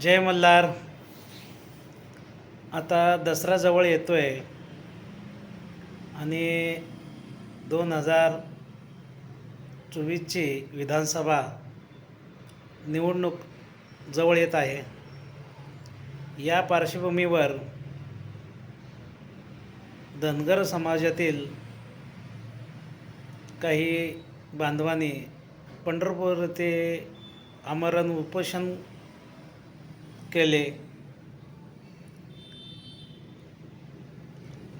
जय मल्हार. आता दसरा जवळ येतो आहे आणि दोन हजार चोवीसची विधानसभा निवडणूक जवळ येत आहे. या पार्श्वभूमीवर धनगर समाजातील काही बांधवांनी पंढरपूर ते आमरण उपोषण केले.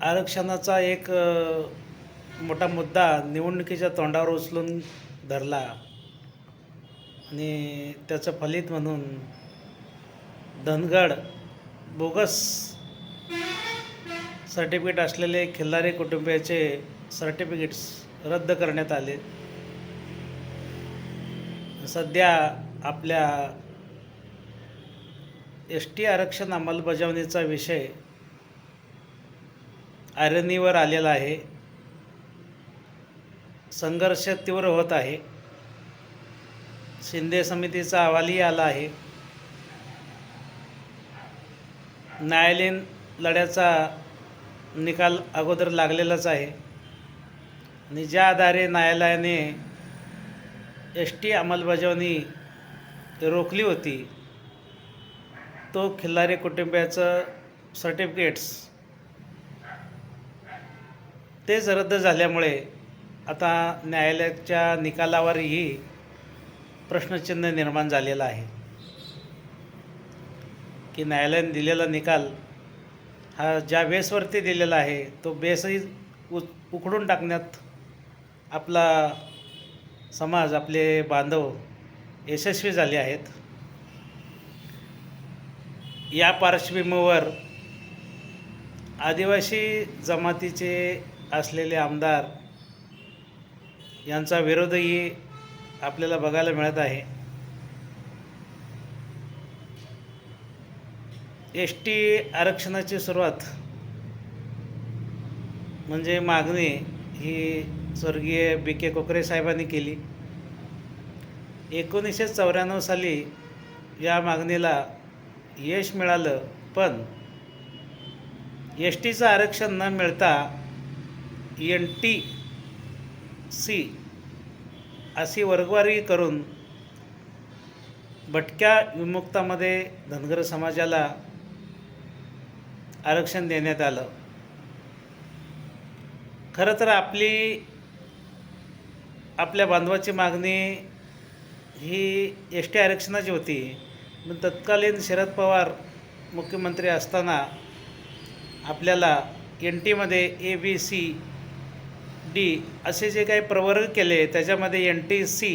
आरक्षणाचा एक मोठा मुद्दा निवडणुकीच्या तोंडावर उचलून धरला. आणि त्याचं फलित म्हणून धनगड बोगस सर्टिफिकेट असलेले खिल्लारी कुटुंबियाचे सर्टिफिकेट्स रद्द करण्यात आले. सध्या आपल्या एस टी आरक्षण अंमलबजावणीचा विषय ऐरणीवर आलेला आहे. संघर्ष तीव्र होत आहे. शिंदे समितीचा अहवालही आला आहे. न्यायालयीन लढ्याचा निकाल अगोदर लागलेलाच आहे. आणि ज्या आधारे न्यायालयाने एस टी अंमलबजावणी रोखली होती तो खिल्लारी कुटुंबियाचं सर्टिफिकेट्स तेच रद्द झाल्यामुळे आता न्यायालयाच्या निकालावरही प्रश्नचिन्ह निर्माण झालेलं आहे. की न्यायालयाने दिलेला निकाल हा ज्या बेसवरती दिलेला आहे तो बेसही उ उखडून टाकण्यात आपला समाज आपले बांधव यशस्वी झाले आहेत. या पार्श्वभूमीवर आदिवासी जमातीचे असलेले आमदार यांचा विरोधही आपल्याला बघायला मिळत आहे. एस टी आरक्षणाची सुरुवात म्हणजे मागणी ही स्वर्गीय बी के कोकरे साहेबांनी केली. एकोणीसशे चौऱ्याण्णव साली या मागणीला यश मिळालं पण एस टीचं आरक्षण न मिळता एन टी सी अशी वर्गवारी करून भटक्या विमुक्तामध्ये धनगर समाजाला आरक्षण देण्यात आलं. खरं तर आपली आपल्या बांधवाची मागणी ही एस टी आरक्षणाची होती. पण तत्कालीन शरद पवार मुख्यमंत्री असताना आपल्याला एन टीमध्ये ए बी सी डी असे जे काही प्रवर्ग केले त्याच्यामध्ये एन टी सी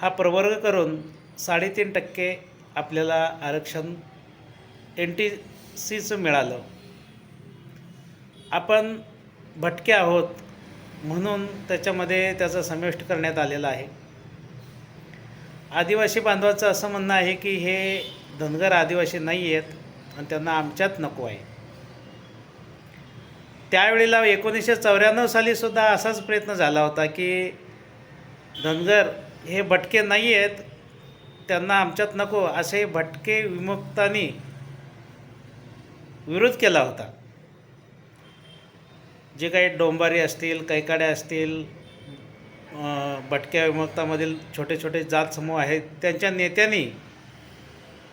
हा प्रवर्ग करून साडेतीन टक्के आपल्याला आरक्षण एन टी सीचं मिळालं. आपण भटके आहोत म्हणून त्याच्यामध्ये त्याचा समाविष्ट करण्यात आलेला आहे. आदिवासी बांधवाचं असं म्हणणं आहे की हे धनगर आदिवासी नाही आहेत आणि त्यांना आमच्यात नको आहे. त्यावेळेला एकोणीसशे चौऱ्याण्णव सालीसुद्धा असाच प्रयत्न झाला होता की धनगर हे भटके नाही आहेत त्यांना आमच्यात नको असे भटके विमुक्तांनी विरोध केला होता. जे काही डोंबारी असतील कैकाड्या असतील भटक्या विमुक्तामधील छोटे छोटे जात समूह आहेत. त्यांच्या नेत्यांनी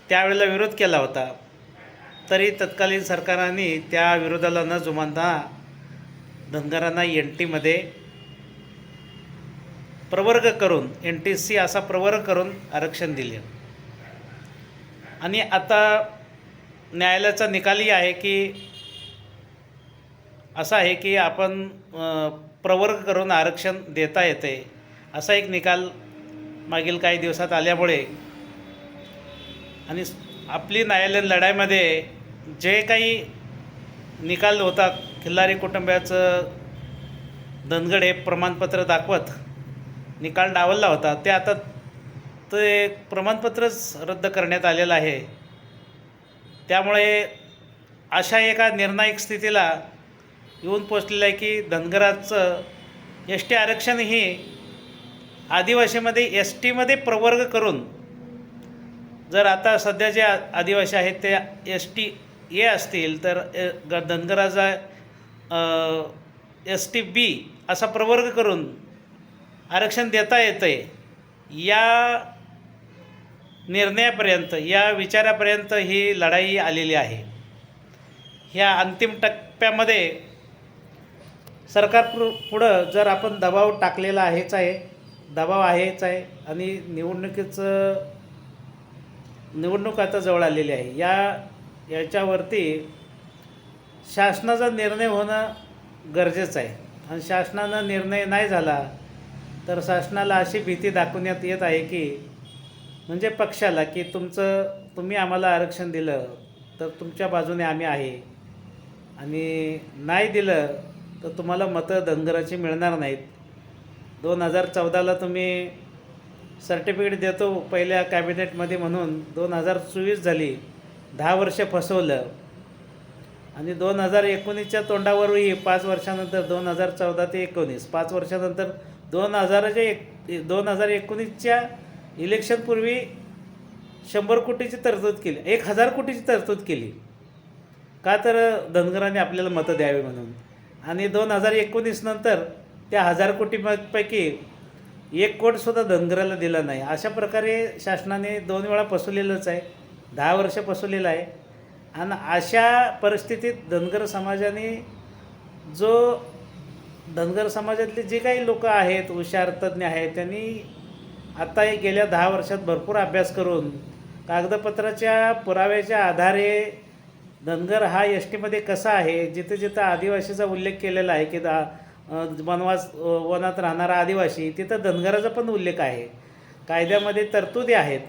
त्यावेळेला विरोध केला होता. तरी तत्कालीन सरकारांनी त्या विरोधाला न जुमानता धनगरांना एन टीमध्ये प्रवर्ग करून एन टी सी असा प्रवर्ग करून आरक्षण दिले. आणि आता न्यायालयाचा निकालही आहे की असा आहे की आपण प्रवर्ग करून आरक्षण देता येते असा एक निकाल मागील काही दिवसात आल्यामुळे. आणि आपली न्यायालयीन लढाईमध्ये जे काही निकाल होता खिल्लारी कुटुंबाचं धनगड हे प्रमाणपत्र दाखवत निकाल डावलला होता ते आता ते प्रमाणपत्रच रद्द करण्यात आलेलं आहे. त्यामुळे अशा एका निर्णायक स्थितीला येऊन पोचलेलं आहे की धनगराचं एस टी आरक्षण ही आदिवासीमध्ये एस टीमध्ये प्रवर्ग करून जर आता सध्या जे आदिवासी आहेत ते एस टी ए असतील तर ग- धनगराचा एस टी बी असा प्रवर्ग करून आरक्षण देता येतं आहे या निर्णयापर्यंत या विचारापर्यंत ही लढाई आलेली आहे. ह्या अंतिम टप्प्यामध्ये सरकार पु- पुढं जर आपण दबाव टाकलेला आहेच आहे दबाव आहेच आहे आणि निवडणुकीचं निवडणूक आता जवळ आलेली आहे. या याच्यावरती शासनाचा निर्णय होणं गरजेचं आहे. आणि शासनानं निर्णय नाही झाला तर शासनाला अशी भीती दाखवण्यात येत आहे की म्हणजे पक्षाला की तुमचं तुम्ही आम्हाला आरक्षण दिलं तर तुमच्या बाजूने आम्ही आहे. आणि नाही दिलं तर तुम्हाला मतं धनगराची मिळणार नाहीत. दोन हजार चौदाला तुम्ही सर्टिफिकेट देतो पहिल्या कॅबिनेटमध्ये म्हणून. दोन हजार चोवीस झाली. दहा वर्ष फसवलं. आणि दोन हजार एकोणीसच्या तोंडावरही पाच वर्षानंतर दोन हजार चौदा ते एकोणीस. पाच वर्षानंतर दोन हजाराच्या एक दोन हजार एकोणीसच्या इलेक्शनपूर्वी शंभर कोटीची तरतूद केली. एक हजार कोटीची तरतूद केली. का तर धनगरांनी आपल्याला मतं द्यावी म्हणून. आणि दोन हजार एकोणीस नंतर त्या हजार कोटीपैकी एक कोटसुद्धा धनगराला दिला नाही. अशा प्रकारे शासनाने दोन वेळा फसवलेलंच आहे. दहा वर्ष फसवलेलं आहे. आणि अशा परिस्थितीत धनगर समाजाने जो धनगर समाजातले जे काही लोक आहेत हुशार तज्ज्ञ आहेत त्यांनी आता गेल्या दहा वर्षात भरपूर अभ्यास करून कागदपत्राच्या पुराव्याच्या आधारे धनगर हा एस टीमध्ये कसा आहे? जिथं जिथं आदिवासीचा उल्लेख केलेला आहे की दा वनवास वनात राहणारा आदिवासी तिथं धनगराचा पण उल्लेख आहे. कायद्यामध्ये तरतुदी आहेत.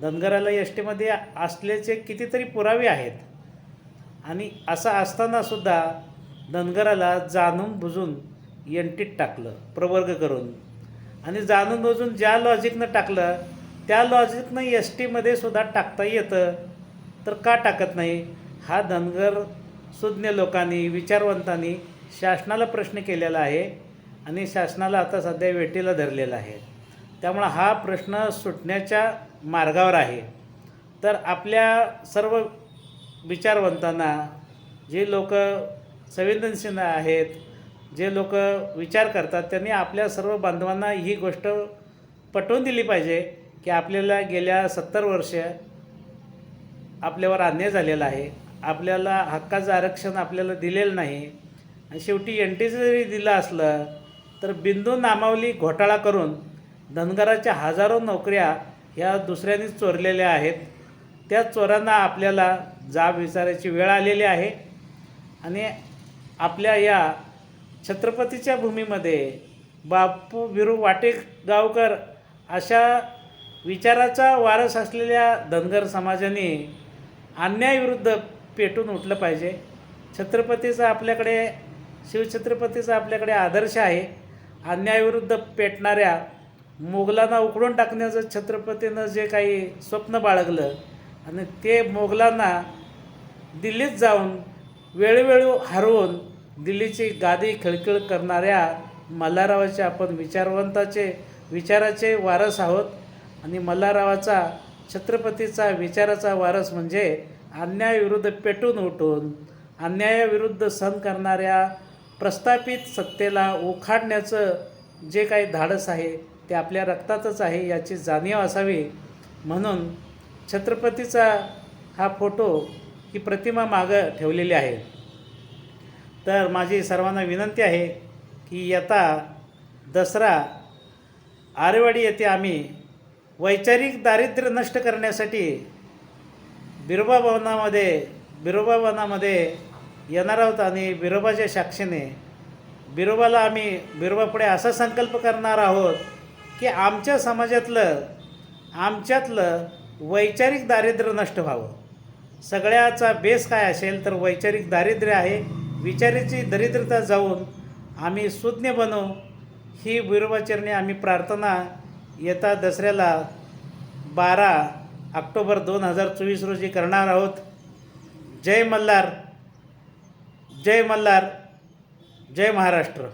धनगराला एस टीमध्ये असल्याचे कितीतरी पुरावे आहेत. आणि असं असतानासुद्धा धनगराला जाणून बुजून एनटीत टाकलं प्रवर्ग करून. आणि जाणून बुजून ज्या लॉजिकनं टाकलं त्या लॉजिकनं एस टीमध्ये सुद्धा टाकता येतं. तर का टाकत नाही? हा धनगर सुज्ञ लोकांनी विचारवंतांनी शासनाला प्रश्न केलेला आहे आणि शासनाला आता सध्या वेटीला धरलेला आहे. त्यामुळं हा प्रश्न सुटण्याच्या मार्गावर आहे. तर आपल्या सर्व विचारवंतांना जे लोक संवेदनशील आहेत जे लोक विचार करतात त्यांनी आपल्या सर्व बांधवांना ही गोष्ट पटवून दिली पाहिजे की आपल्याला गेल्या सत्तर वर्ष आपल्यावर अन्याय झालेला आहे. आपल्याला हक्काचं आरक्षण आपल्याला दिलेलं नाही आणि शेवटी एन टी जरी दिलं असलं तर बिंदू नामावली घोटाळा करून धनगराच्या हजारो नोकऱ्या ह्या दुसऱ्यांनीच चोरलेल्या आहेत. त्या चोरांना आपल्याला जाब विचारायची वेळ आलेली आहे. आणि आपल्या या छत्रपतीच्या भूमीमध्ये बापू बिरू वाटेगावकर अशा विचाराचा वारस असलेल्या धनगर समाजाने अन्यायविरुद्ध पेटून उठलं पाहिजे. छत्रपतीचा आपल्याकडे शिवछत्रपतीचा आपल्याकडे आदर्श आहे. अन्यायाविरुद्ध पेटणाऱ्या मोगलांना उकडून टाकण्याचं छत्रपतीनं जे काही स्वप्न बाळगलं आणि ते मोगलांना दिल्लीत जाऊन वेळोवेळी हरवून दिल्लीची गादी खिळखिळ करणाऱ्या मल्हाररावाचे आपण विचारवंताचे विचाराचे वारस आहोत. आणि मल्हाररावाचा छत्रपतीचा विचाराचा वारस म्हणजे अन्यायाविरुद्ध पेटून उठून अन्यायाविरुद्ध सहन करणाऱ्या प्रस्थापित सत्तेला उखाडण्याचं जे काही धाडस आहे ते आपल्या रक्तातच आहे याची जाणीव असावी. म्हणून छत्रपतीचा हा फोटो ही प्रतिमा मागं ठेवलेली आहे. तर माझी सर्वांना विनंती आहे की येता दसरा आरेवाडी येथे आम्ही वैचारिक दारिद्र्य नष्ट करण्यासाठी बिरोबा भवनामध्ये बिरोबा भवनामध्ये येणार आहोत आणि बिरोबाच्या साक्षीने. बिरोबाला आम्ही बिरोबापुढे असा संकल्प करणार आहोत की आमच्या समाजातलं आमच्यातलं वैचारिक दारिद्र्य नष्ट व्हावं. सगळ्याचा बेस काय असेल तर वैचारिक दारिद्र्य आहे. विचाराची दरिद्रता जाऊन आम्ही सुज्ञ बनू. ही बिरोबाचरणी आम्ही प्रार्थना येता दसऱ्याला बारा ऑक्टोबर दोन हजार चोवीस रोजी करणार आहोत. जय मल्हार जय मल्हार जय महाराष्ट्र.